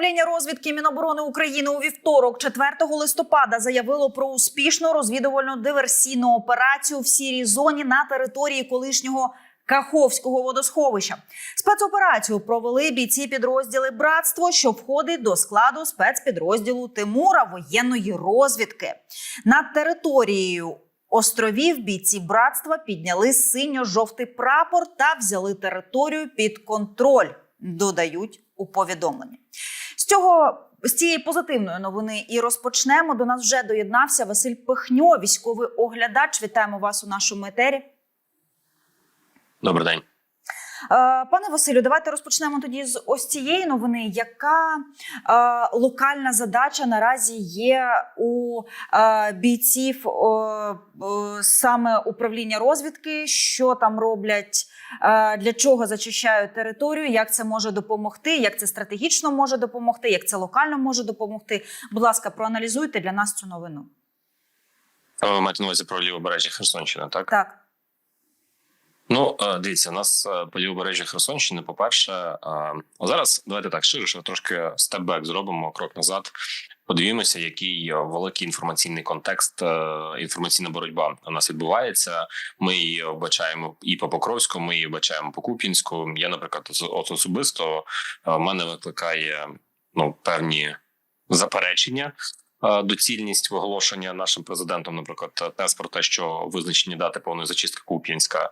Управління розвідки Міноборони України у вівторок, 4 листопада, заявило про успішну розвідувальну диверсійну операцію в сірій зоні на території колишнього Каховського водосховища. Спецоперацію провели бійці підрозділи Братство, що входить до складу спецпідрозділу Тимура воєнної розвідки. Над територією островів бійці братства підняли синьо-жовтий прапор та взяли територію під контроль. Додають у повідомленні. Цього з цієї позитивної новини і розпочнемо. До нас вже доєднався Василь Пихньо, військовий оглядач. Вітаємо вас у нашому етері. Добрий день. Е, Пане Василю, давайте розпочнемо тоді з ось цієї новини. Яка е, локальна задача наразі є у е, бійців саме управління розвідки? Що там роблять? Для чого зачищають територію? Як це може допомогти? Як це стратегічно може допомогти? Як це локально може допомогти? Будь ласка, проаналізуйте для нас цю новину. Ви маєте на увазі про лівобережжя Херсонщини, так? Так. Ну, е, дивіться, у нас е, по лівобережжя Херсонщини, по-перше, е, зараз давайте так ширше, трошки степ-бек зробимо, крок назад. Подивімося, який великий інформаційний контекст, інформаційна боротьба у нас відбувається. Ми її вбачаємо і по Покровську, ми її вбачаємо по Куп'янську. Я, наприклад, от особисто мене викликає ну певні заперечення. Доцільність виголошення нашим президентом, наприклад, тез про те, що визначені дати повної зачистки Куп'янська.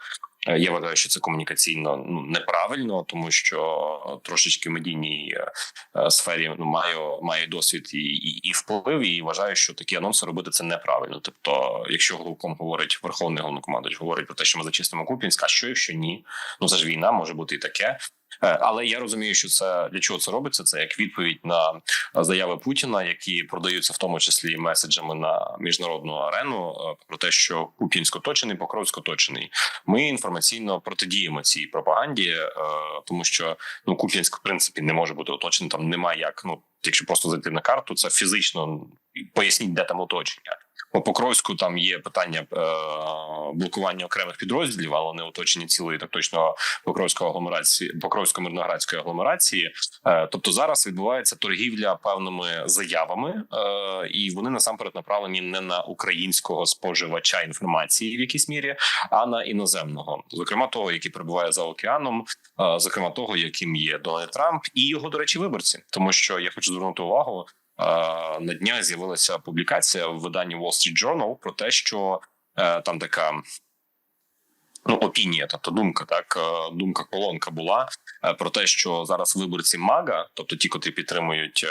Е, Я вважаю, що це комунікаційно ну неправильно, тому що трошечки в медійній е, е, сфері ну маю маю досвід і, і, і вплив, і вважаю, що такі анонси робити це неправильно. Тобто, якщо головком говорить верховний головнокомандуючий, говорить про те, що ми зачистимо Куп'янськ, а що якщо ні? Ну це ж війна може бути і таке. Е, Але я розумію, що це для чого це робиться. Це як відповідь на заяви Путіна, які продаються в тому числі меседжами на міжнародну арену е, про те, що Куп'янськ оточений, Покровськ оточений. Ми інформаційно протидіємо цій пропаганді, е, тому що ну Куп'янськ в принципі не може бути оточений. Там немає як. Ну якщо просто зайти на карту, це фізично поясніть, де там оточення. По Покровську там є питання е, блокування окремих підрозділів, але не оточення цілої так точно Покровської агломерації, Покровсько-мирноградської агломерації. Е, тобто зараз відбувається торгівля певними заявами, е, і вони насамперед направлені не на українського споживача інформації в якійсь мірі, а на іноземного, зокрема того, який перебуває за океаном, е, зокрема того, яким є Дональд Трамп, і його, до речі, виборці, тому що я хочу звернути увагу. Е, На днях з'явилася публікація в виданні Wall Street Journal про те, що е, там така ну опінія, тобто думка, так е, думка колонка була про те, що зараз виборці МАГА, тобто ті, котрі підтримують.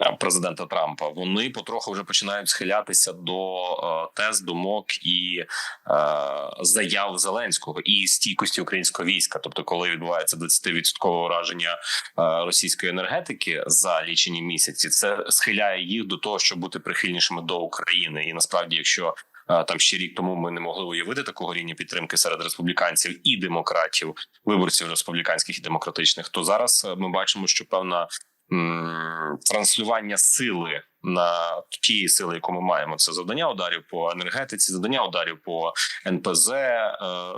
Е, Президента Трампа вони потроху вже починають схилятися до е, тез, думок і е, заяв Зеленського і стійкості українського війська. Тобто, коли відбувається 20% ураження російської енергетики за лічені місяці, це схиляє їх до того, щоб бути прихильнішими до України. І насправді, якщо там ще рік тому ми не могли уявити такого рівня підтримки серед республіканців і демократів, виборців республіканських і демократичних, то зараз ми бачимо, що певна транслювання сили на тієї сили, яку ми маємо, це завдання ударів по енергетиці, завдання ударів по НПЗ, е,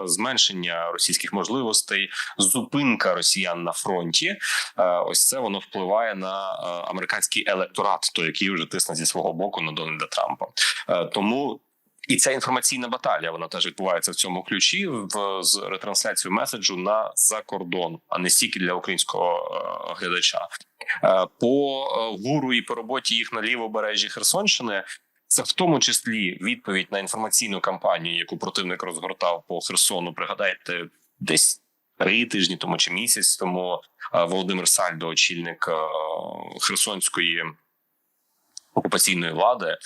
зменшення російських можливостей, зупинка росіян на фронті. Е, ось це воно впливає на е, американський електорат, той який вже тисне зі свого боку на Дональда Трампа. Тому. І ця інформаційна баталія вона теж відбувається в цьому ключі в з ретрансляцією меседжу на закордон, а не стільки для українського е, глядача. Е, по е, гуру і по роботі їх на лівобережжі Херсонщини. Це в тому числі відповідь на інформаційну кампанію, яку противник розгортав по Херсону. Пригадайте, десь три тижні тому чи місяць тому е, Володимир Сальдо, очільник е, Херсонської окупаційної влади,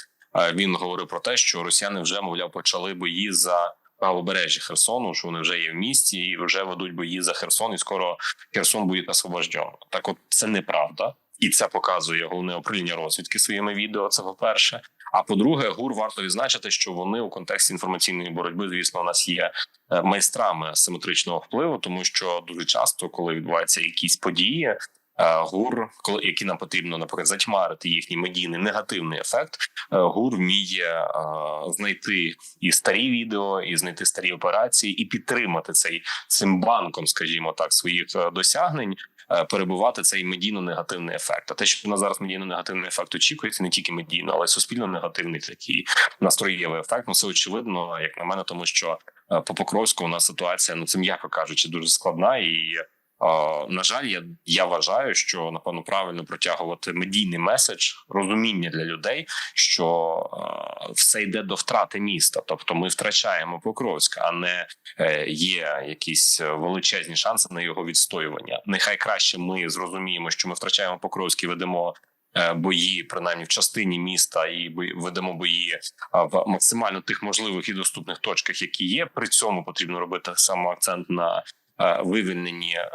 він говорив про те, що росіяни вже мовляв почали бої за правобережжя Херсону, що вони вже є в місті і вже ведуть бої за Херсон, і скоро Херсон буде освобождено. Так, от це неправда, і це показує головне управління розвідки своїми відео. Це по перше. А по-друге, гур варто відзначити, що вони у контексті інформаційної боротьби, звісно, у нас є е, майстрами асиметричного впливу, тому що дуже часто, коли відбуваються якісь події, ГУР, коли які нам потрібно, наприклад, затьмарити їхній медійний негативний ефект. е, ГУР вміє е, знайти і старі відео, і знайти старі операції, і підтримати цей цим банком, скажімо так, своїх е, досягнень. е, Перебувати цей медійно-негативний ефект. А те, що на зараз медійно-негативний ефект очікується, не тільки медійно, але й суспільно-негативний такий настроєвий ефект. Ну це очевидно, як на мене, тому що е, по Покровську у нас ситуація, ну це м'яко кажучи, дуже складна і. На жаль, я, я вважаю, що напевно правильно протягувати медійний меседж, розуміння для людей, що е, все йде до втрати міста. Тобто, ми втрачаємо Покровськ, а не е, є якісь величезні шанси на його відстоювання. Нехай краще ми зрозуміємо, що ми втрачаємо Покровськ і ведемо е, бої, принаймні в частині міста, і ведемо бої в максимально тих можливих і доступних точках, які є. При цьому потрібно робити саме акцент на вивільненні е,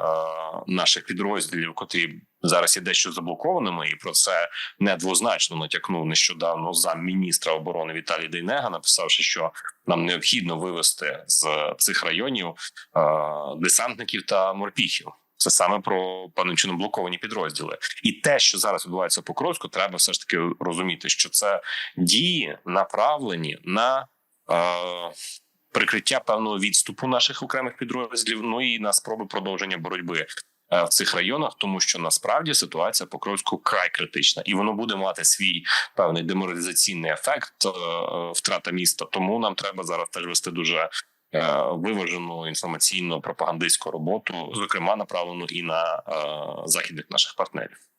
наших підрозділів, котрі зараз є дещо заблокованими, і про це недвозначно натякнув нещодавно замміністра оборони Віталій Дейнега, написавши, що нам необхідно вивести з цих районів е, десантників та морпіхів. Це саме про певним чином блоковані підрозділи, і те, що зараз відбувається по Кровську, треба все ж таки розуміти, що це дії направлені на е, прикриття певного відступу наших окремих підрозділів. Ну і на спроби продовження боротьби е, в цих районах, тому що насправді ситуація по Кровську край критична, і воно буде мати свій певний деморалізаційний ефект е, втрата міста. Тому нам треба зараз теж вести дуже е, виважену інформаційно пропагандистську роботу, зокрема направлену і на західних наших партнерів.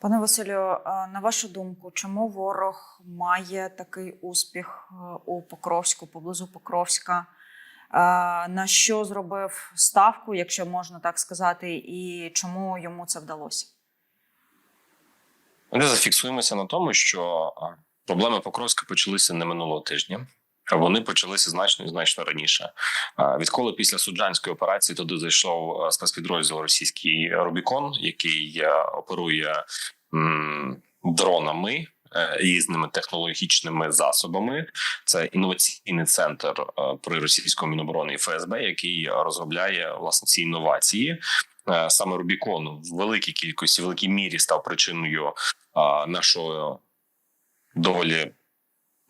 Пане Василю, на вашу думку, чому ворог має такий успіх е, у Покровську, поблизу Покровська? На що зробив ставку, якщо можна так сказати, і чому йому це вдалося? Ми зафіксуємося на тому, що проблеми Покровська почалися не минулого тижня. Вони почалися значно і значно раніше. Відколи після суджанської операції туди зайшов спецпідрозділ російський Рубікон, який оперує дронами. е, Різними технологічними засобами це інноваційний центр е, при російському міноборони і ФСБ, який розробляє власне ці інновації. Е, Саме Рубікон в великій кількості, в великій мірі став причиною а, нашої доволі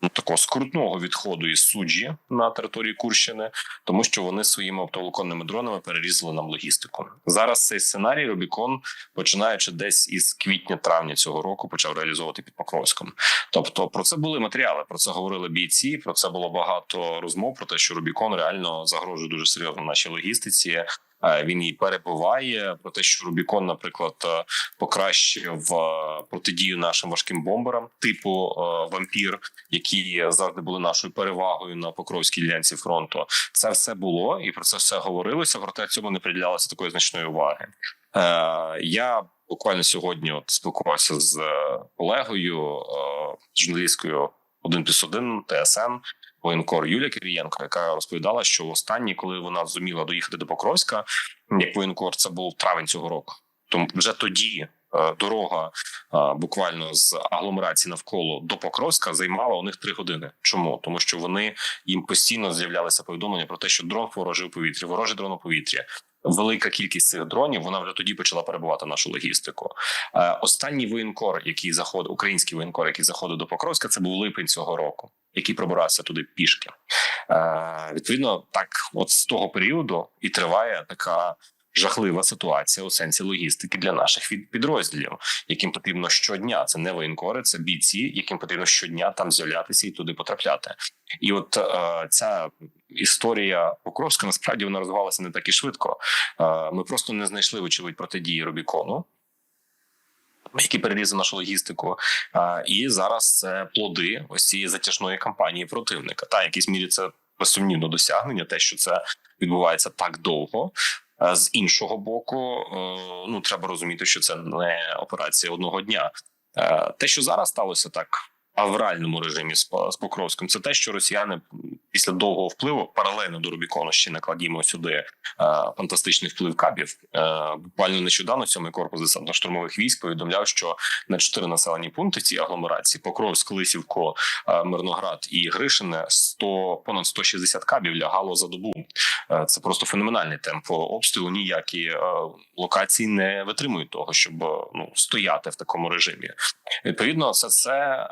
ну, такого скрутного відходу із суджі на території Курщини, тому що вони своїми оптоволоконними дронами перерізали нам логістику. Зараз цей сценарій Рубікон, починаючи десь із квітня-травня цього року, почав реалізовувати під Покровськом. Тобто, про це були матеріали, про це говорили бійці. Про це було багато розмов про те, що Рубікон реально загрожує дуже серйозно нашій логістиці. Е, Він її перебуває про те, що Рубікон, наприклад, е, покращив е, протидію нашим важким бомберам, типу вампір, які завжди були нашою перевагою на покровській ділянці фронту. Це все було, і про це все говорилося. Проте цьому не приділялося такої значної уваги. Я буквально сьогодні от спілкувався з колегою, журналісткою 1 плюс 1 ТСН воєнкор Юлія Кирієнко, яка розповідала, що останнє, коли вона зуміла доїхати до Покровська, як воєнкор, це був травень цього року. Тому вже тоді е, дорога е, буквально з агломерації навколо до Покровська займала у них три години. Чому? Тому що вони їм постійно з'являлися повідомлення про те, що дрон ворожий у повітрі, ворожий дрон у повітрі. Велика кількість цих дронів вона вже тоді почала перебувати нашу логістику. Е, останній воєнкор, який заходив, український воєнкор, який заходив до Покровська, це був липень цього року, який пробирався туди пішки. Е, відповідно, так, от з того періоду і триває така жахлива ситуація у сенсі логістики для наших підрозділів, яким потрібно щодня. Це не воєнкори, це бійці, яким потрібно щодня там з'являтися і туди потрапляти. І от е, ця історія Покровська насправді вона розвивалася не так і швидко. Е, ми просто не знайшли вочевидь протидії Рубікону. Які перерізали нашу логістику, і зараз це плоди ось цієї затяжної кампанії противника. Та в якійсь мірі це безсумнівно досягнення, те, що це відбувається так довго. З іншого боку, е, ну треба розуміти, що це не операція одного дня. Е, Те, що зараз сталося так авральному режимі з, з Покровським. Це те, що росіяни після довгого впливу паралельно до Рубікону ще накладімо сюди е, фантастичний вплив кабів. Е, буквально нещодавно сьомий корпус десантно-штурмових військ повідомляв, що на чотири населені пункти цієї агломерації Покровськ, Лисівко, е, Мирноград і Гришине 100, понад 160 кабів лягало за добу. Е, Це просто феноменальний темп обстрілу. Ніякі е, локації не витримують того, щоб е, ну стояти в такому режимі. Відповідно, все це е,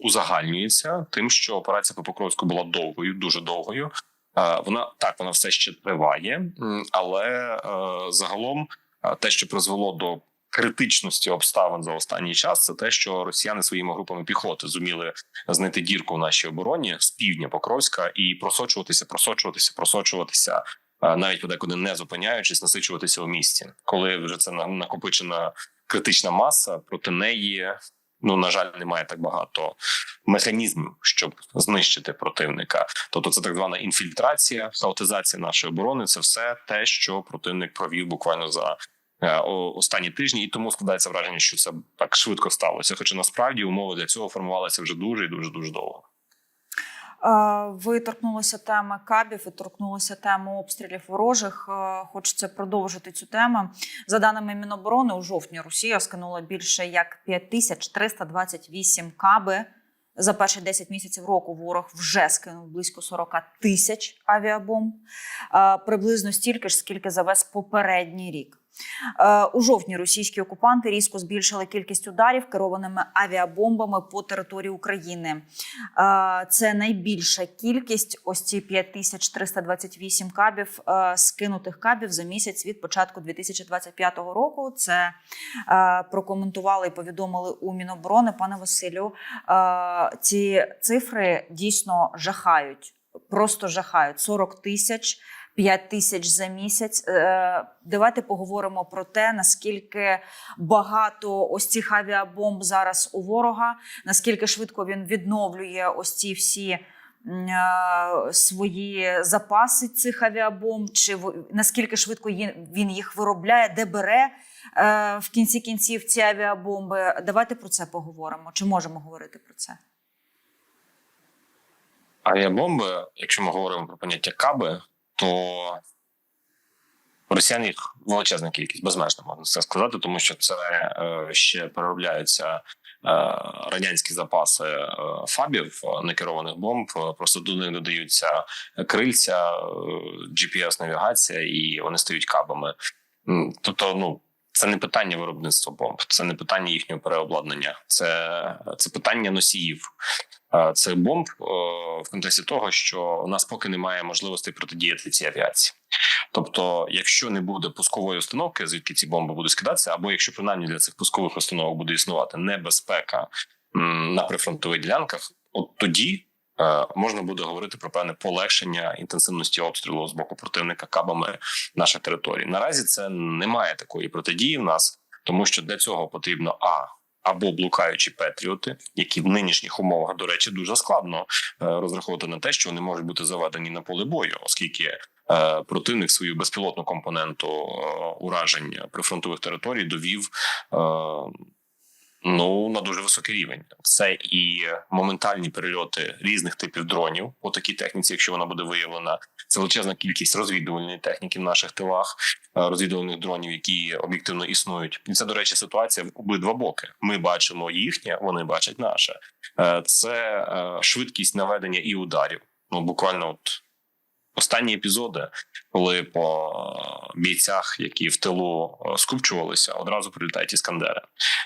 узагальнюється тим, що операція по Покровську була довгою, дуже довгою. Е, вона так, вона все ще триває, але е, загалом е, те, що призвело до критичності обставин за останній час, це те, що росіяни своїми групами піхоти зуміли знайти дірку в нашій обороні з півдня Покровська і просочуватися, просочуватися, просочуватися. Навіть подекуди не зупиняючись, насичуватися у місті, коли вже це на- накопичена критична маса, проти неї ну на жаль немає так багато механізмів, щоб знищити противника. Тобто, це так звана інфільтрація, хаотизація нашої оборони. Це все те, що противник провів буквально за. е, Останні тижні, і тому складається враження, що це так швидко сталося. Хоча насправді умови для цього формувалися вже дуже і дуже дуже довго. Е, Ви торкнулися теми кабів, ви торкнулися теми обстрілів ворожих. Е, Хочеться продовжити цю тему. За даними Міноборони, у жовтні Росія скинула більше як 5328 каби. За перші 10 місяців року ворог вже скинув близько 40 тисяч авіабомб, Е, приблизно стільки ж, скільки за весь попередній рік. Е, У жовтні російські окупанти різко збільшили кількість ударів керованими авіабомбами по території України. Е, Це найбільша кількість. Ось ці 5328 кабів е, скинутих кабів за місяць від початку 2025 року. Це прокоментували і повідомили у Міноборони. Пане Василю, ці цифри дійсно жахають, просто жахають 40 тисяч. 5 тисяч за місяць. Е, Давайте поговоримо про те, наскільки багато ось цих авіабомб зараз у ворога, наскільки швидко він відновлює ось ці всі е, свої запаси цих авіабомб, чи наскільки швидко він їх виробляє, де бере е, в кінці кінців ці авіабомби. Давайте про це поговоримо. Чи можемо говорити про це? Авіабомби, якщо ми говоримо про поняття каби, то росіян їх величезна кількість, безмежно можна це сказати, тому що це е, ще переробляються е, радянські запаси е, фабів некерованих бомб. Просто до них додаються крильця, GPS-навігація, і вони стають кабами. Тобто, ну. Це не питання виробництва бомб, це не питання їхнього переобладнання, це, це питання носіїв. Це бомб е, в контексті того, що у нас поки немає можливості протидіяти цій авіації. Тобто, якщо не буде пускової установки, звідки ці бомби будуть скидатися, або якщо принаймні для цих пускових установок буде існувати небезпека на прифронтових ділянках, от тоді е, можна буде говорити про певне полегшення інтенсивності обстрілу з боку противника кабами наших територій. Наразі це немає такої протидії в нас, тому що для цього потрібно а або блукаючі петріоти, які в нинішніх умовах, до речі, дуже складно е, розраховувати на те, що вони можуть бути заведені на поле бою, оскільки е, противник свою безпілотну компоненту е, уражень прифронтових територій довів. Ну на дуже високий рівень це і моментальні перельоти різних типів дронів по такій техніці, якщо вона буде виявлена, це величезна кількість розвідувальної техніки в наших тилах, е, розвідувальних дронів, які об'єктивно існують. І це, до речі, ситуація в обидва боки. Ми бачимо їхнє, вони бачать наше. Е, Це е, швидкість наведення і ударів. Ну буквально от останні епізоди, коли по бійцях, які в тилу е, скупчувалися, одразу прилітають іскандери.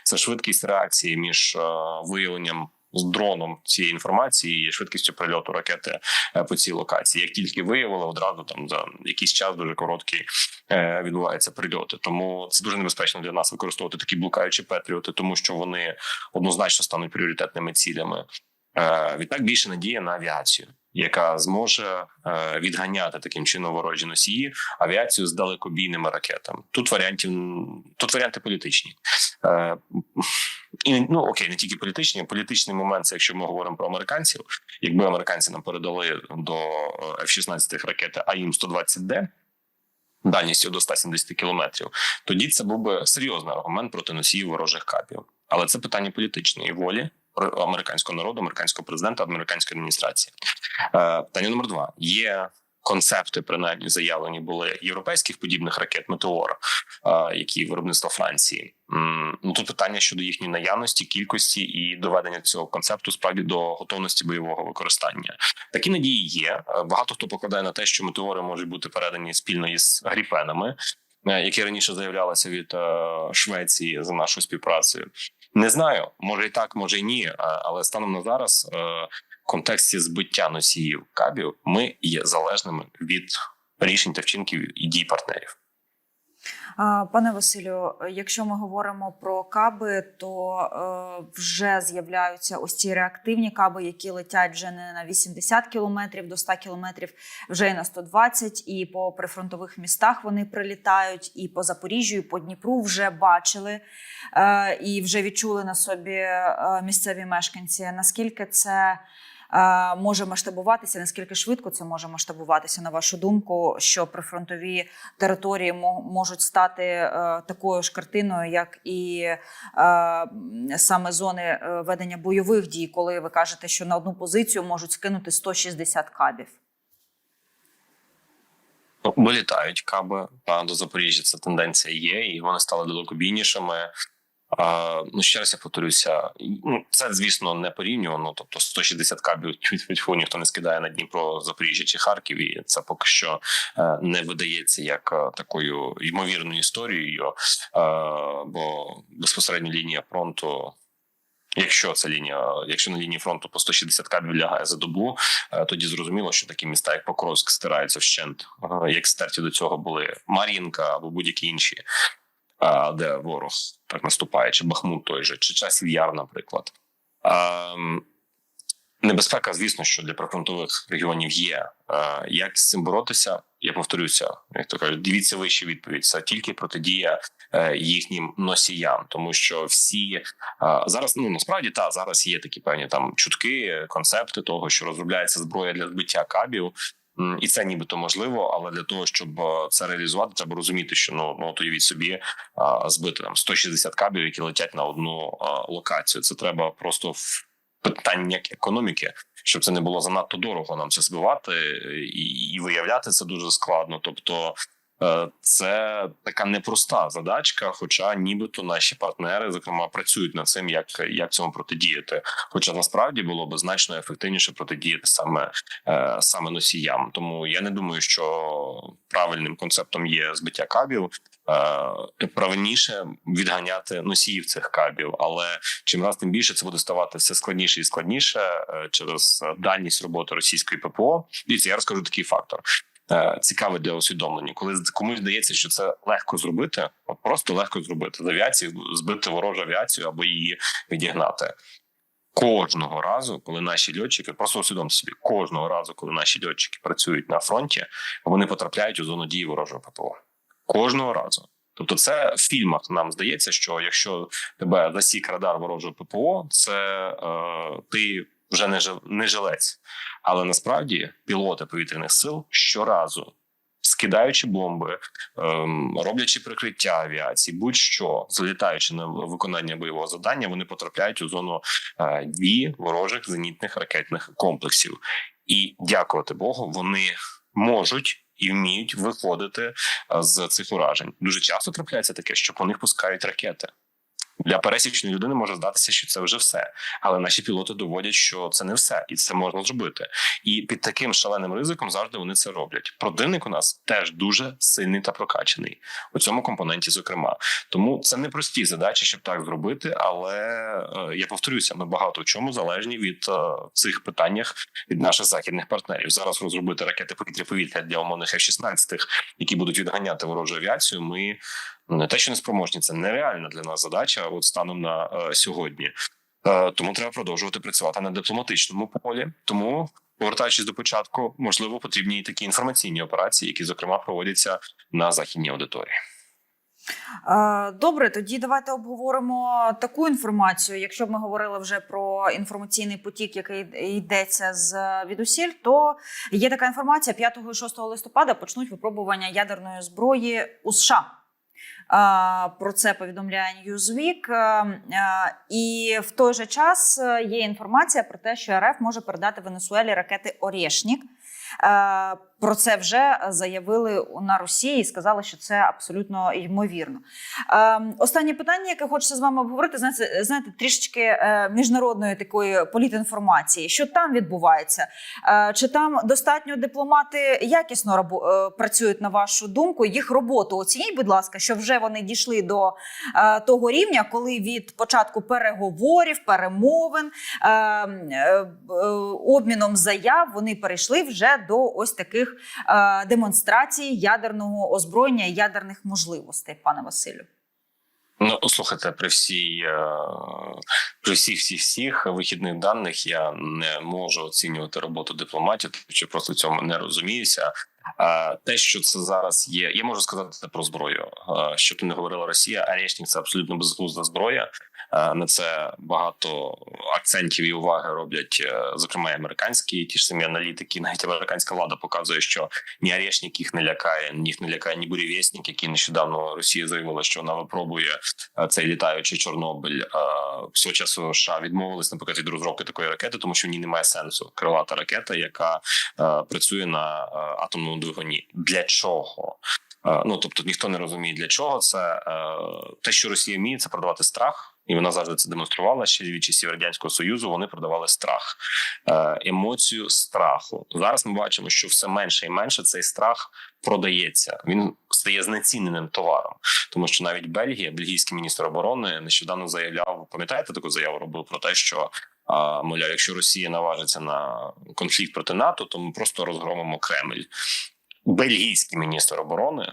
Це швидкість реакції між е, виявленням. З дроном цієї інформації і швидкістю прильоту ракети е, по цій локації. Як тільки виявили, одразу там за якийсь час дуже короткий відбуваються прильоти. Тому це дуже небезпечно для нас використовувати такі блукаючі петріоти, тому що вони однозначно стануть пріоритетними цілями. Відтак більше надія на авіацію, яка зможе е, відганяти таким чином ворожі носії авіацію з далекобійними ракетами. Тут варіантів тут варіанти політичні. Е, І ну окей, не тільки політичні. Політичний момент, це якщо ми говоримо про американців, якби американці нам передали до е, F-16 ракети АІМ 120 д дальністю до 170 кілометрів, тоді це був би серйозний аргумент проти носіїв ворожих капів. Але це питання політичної волі, американського народу, американського президента, американської адміністрації. Е, питання номер два є. Концепти, принаймні, заявлені були європейських подібних ракет Метеор, е, які виробництва Франції. Ну тут питання щодо їхньої наявності, кількості і доведення цього концепту справді до готовності бойового використання. Такі надії є. Е, Багато хто покладає на те, що метеори можуть бути передані спільно із гріпенами, які раніше заявлялися від Швеції за нашою співпрацею. Не знаю, може і так, може і ні. Але станом на зараз, е, в контексті збиття носіїв кабів, ми є залежними від рішень та вчинків і дій партнерів. Пане Василю, якщо ми говоримо про каби, то е, вже з'являються ось ці реактивні каби, які летять вже не на 80 кілометрів до 100 кілометрів, вже і на 120, і по прифронтових містах вони прилітають, і по Запоріжжю, і по Дніпру вже бачили е, і вже відчули на собі е, місцеві мешканці. Наскільки це може масштабуватися? Наскільки швидко це може масштабуватися, на вашу думку, що прифронтові території можуть стати е, такою ж картиною, як і е, саме зони е, ведення бойових дій, коли ви кажете, що на одну позицію можуть скинути 160 кабів? Ну, Вилітають каби до Запоріжжя. Це тенденція є, і вони стали далекобійнішими. А, ну ще раз я повторюся. Ну це звісно не порівнювано. Тобто 160 кабів тьфу-тьфу, ніхто не скидає на Дніпро, Запоріжжя чи Харків. І це поки що е, не видається як е, такою ймовірною історією. Е, бо безпосередньо лінія фронту. Якщо це лінія, якщо на лінії фронту по 160 кабів лягає за добу, е, тоді зрозуміло, що такі міста, як Покровськ, стираються вщент. Е, Як стерті до цього були Мар'їнка або будь-які інші, де ворог так наступає, чи Бахмут той же, чи часів Яр, наприклад. Небезпека, звісно, що для прифронтових регіонів є. Як з цим боротися? Я повторюся, як то кажуть, дивіться вище відповідь. Це тільки протидія е, їхнім носіям, тому що всі зараз ну насправді та зараз є такі певні там чутки, концепти того, що розробляється зброя для збиття кабів. І це нібито можливо, але для того, щоб е, це реалізувати, треба розуміти, що ну ну от уявіть собі а, збити там 160 кабів, які летять на одну а, локацію. Це треба просто в питаннях економіки, щоб це не було занадто дорого нам це збивати і, і виявляти це дуже складно. Тобто. Е, Це така непроста задачка, хоча нібито наші партнери, зокрема, працюють над цим, як, як цьому протидіяти. Хоча насправді було би значно ефективніше протидіяти саме, е, саме носіям. Тому я не думаю, що правильним концептом є збиття кабів. Е, Правильніше відганяти носіїв цих кабів, але чим раз тим більше це буде ставати все складніше і складніше через дальність роботи російської ППО. Дивіться, я розкажу такий фактор. Е, Цікавий для усвідомлення, коли комусь здається, що це легко зробити, от просто легко зробити з авіації, збити ворожу авіацію або її відігнати. Кожного разу, коли наші льотчики, просто усвідомте собі, кожного разу, коли наші льотчики працюють на фронті, вони потрапляють у зону дії ворожого ППО. Кожного разу. Тобто, це в фільмах нам здається, що якщо тебе засік радар ворожого ППО, це е, ти вже не не жилець. Але насправді пілоти повітряних сил щоразу, скидаючи бомби, ем, роблячи прикриття авіації, будь-що залітаючи на виконання бойового завдання, вони потрапляють у зону е, дії ворожих зенітних ракетних комплексів. І дякувати Богу, вони можуть. І вміють виходити е, з цих уражень. Дуже часто трапляється таке, що по них пускають ракети. Для пересічної людини може здатися, що це вже все. Але наші пілоти доводять, що це не все, і це можна зробити. І під таким шаленим ризиком завжди вони це роблять. Противник у нас теж дуже сильний та прокачаний у цьому компоненті, зокрема. Тому це не прості задачі, щоб так зробити. Але е, я повторюся, ми багато в чому залежні від е, цих питаннях від наших західних партнерів. Зараз розробити ракети повітря-повітря для умовних F-16, які будуть відганяти ворожу авіацію. Ми не те, що не спроможні, це нереальна для нас задача. От станом на е, сьогодні. Е, тому треба продовжувати працювати на дипломатичному полі. Тому, повертаючись до початку, можливо, потрібні і такі інформаційні операції, які зокрема проводяться на західній аудиторії. Е, Добре, тоді давайте обговоримо таку інформацію. Якщо б ми говорили вже про інформаційний потік, який йдеться з відусіль, то є така інформація: 5 і 6 листопада почнуть випробування ядерної зброї у США. Про це повідомляє Newsweek. А, а, І в той же час е, є інформація про те, що РФ може передати Венесуелі ракети Орєшнік. Про це вже заявили на Росії і сказали, що це абсолютно ймовірно. Е, Останнє питання, яке хочеться з вами обговорити, знаєте, знаєте трішечки е, міжнародної такої політінформації. Що там відбувається? Е, Чи там достатньо дипломати якісно е, працюють на вашу думку? Їх роботу оцініть, будь ласка, що вже вони дійшли до того рівня, коли від початку переговорів, перемовин, е, е, е, обміном заяв вони перейшли вже до ось таких е, демонстрацій ядерного озброєння ядерних можливостей, пане Василю. Ну, слухайте, при всій е, при всіх всіх всіх вихідних даних я не можу оцінювати роботу дипломатів, чи просто цьому не розуміюся. А те, що це зараз є, я можу сказати про зброю. Е, Що ти не говорила Росія, Арешник це абсолютно безглузда зброя. Е, На це багато акцентів і уваги роблять, е, зокрема, і американські ті ж самі аналітики. Навіть американська влада показує, що ні Арешник їх не лякає, їх не лякає ні бурєвєснік, який нещодавно Росія заявила, що вона випробує е, цей літаючий Чорнобиль. Е, Свого часу США відмовились, наприклад, від розробки такої ракети, тому що в ній немає сенсу. Крилата ракета, яка е, працює на е, атомному двигуні. Для чого? Е, Ну тобто ніхто не розуміє для чого це Е, те, що Росія вміє, це продавати страх, і вона завжди це демонструвала ще від часів радянського союзу. Вони продавали страх, е, емоцію страху. Зараз ми бачимо, що все менше і менше цей страх продається. Він стає знеціненим товаром, тому що навіть Бельгія, бельгійський міністр оборони, нещодавно заявляв. Пам'ятаєте, таку заяву робив про те, що а, мовляв, якщо Росія наважиться на конфлікт проти НАТО, то ми просто розгромимо Кремль. Бельгійський міністр оборони.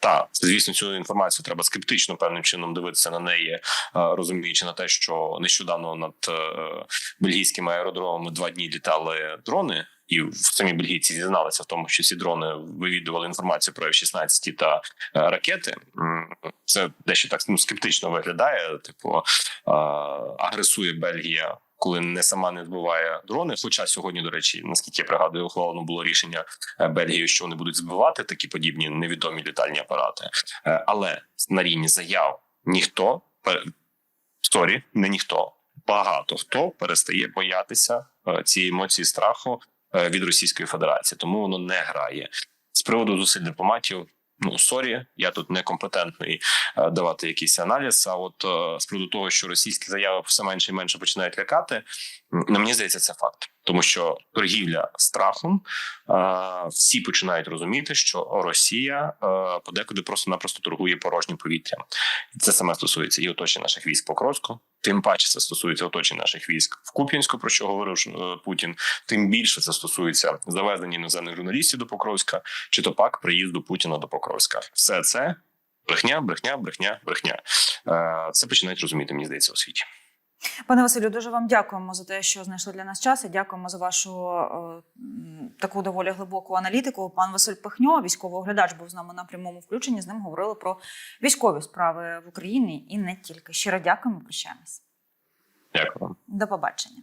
Та звісно, цю інформацію треба скептично певним чином дивитися на неї, е, розуміючи на те, що нещодавно над е, бельгійськими аеродромами два дні літали дрони, і в самі бельгійці зізналися в тому, що ці дрони вивідували інформацію про F-16 та е, ракети. Це дещо так ну, скептично виглядає. Типу е, агресує Бельгія. Коли не сама не збиває дрони, хоча сьогодні, до речі, наскільки я пригадую, ухвалено було рішення е, Бельгії, що вони будуть збивати такі подібні невідомі літальні апарати. Але на рівні заяв ніхто сорі, не ніхто, багато хто перестає боятися цієї емоції страху від Російської Федерації, тому воно не грає з приводу зусиль дипломатів. Ну сорі, я тут некомпетентний е, давати якийсь аналіз. А от е, з приводу того, що російські заяви все менше і менше починають лякати, м, ну, мені здається, це факт, тому що торгівля страхом всі починають розуміти, що Росія подекуди просто-напросто торгує порожнім повітрям. Це саме стосується і оточення наших військ Покровську. Тим паче це стосується оточення наших військ в Куп'янську, про що говорив е, Путін. Тим більше це стосується завезення іноземних журналістів до Покровська, чи то пак приїзду Путіна до Покровська. Все це брехня, брехня, брехня, брехня. Е, Це починають розуміти, мені здається, у світі. Пане Василю, дуже вам дякуємо за те, що знайшли для нас час. І дякуємо за вашу е, таку доволі глибоку аналітику. Пан Василь Пихньо, військовий оглядач, був з нами на прямому включенні. З ним говорили про військові справи в Україні і не тільки. Щиро дякуємо. Прощаємось. Дякую. До побачення.